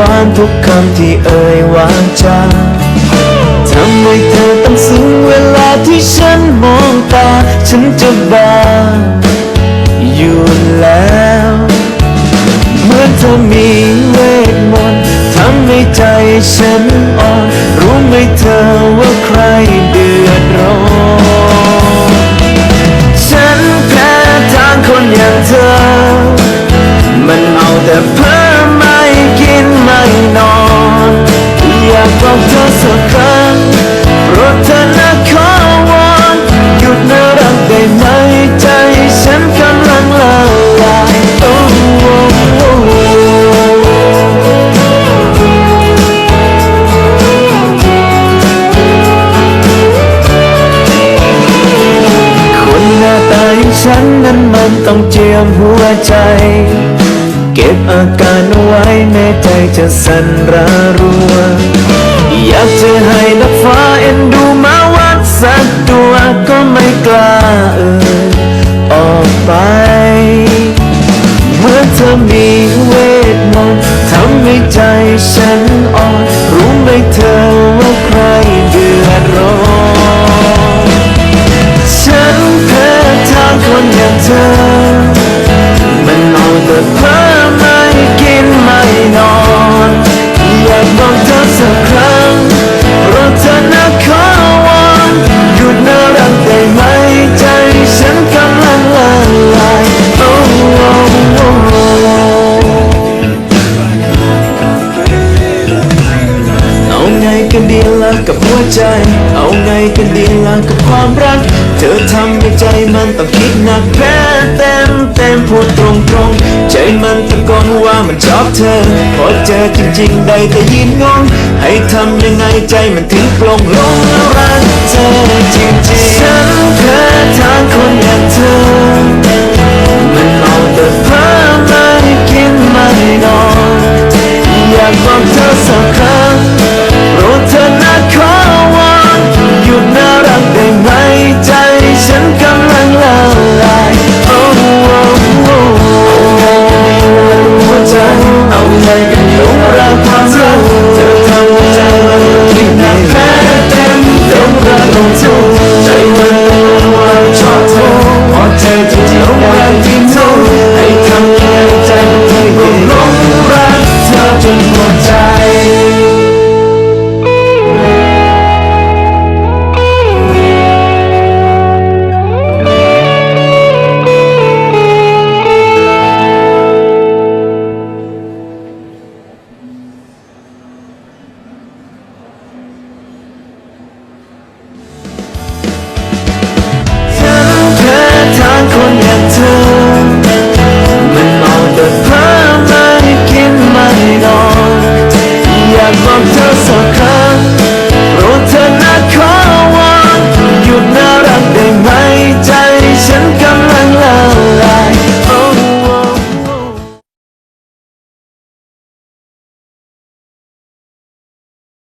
วานทุกคำที่เอ่ยวาจาทำให้เธอต้องซึ้งเวลาที่ฉันมองตา ฉันจะบาอยู่แล้ว เหมือนเธอมีเวทมนต์ทำให้ใจฉันอ่อน รู้ไหมเธอว่าใครเดือดร้อน นั้นต้องเจียมหัวใจ เก็บอาการไว้แม้ใจจะสั่นระรัว อยากจะให้นักฟ้าเอ็นดูมาวัดสักตัวก็ไม่กล้าเอ่ยออกไปเมื่อเธอมีเวทมนต์ทำให้ใจฉันอ่อนรู้ไหมเธอ ใจ เอาไงกันดีล่ะกับความรัก เธอทำให้ใจมันต้องคิดหนักแพ้เต็มเต็มพูดตรงตรงๆใจมันตะโกนว่ามันชอบเธอ พอเจอจริงๆได้แต่ยินงง ให้ทำยังไงใจมันถึงปลงลงแล้วรัก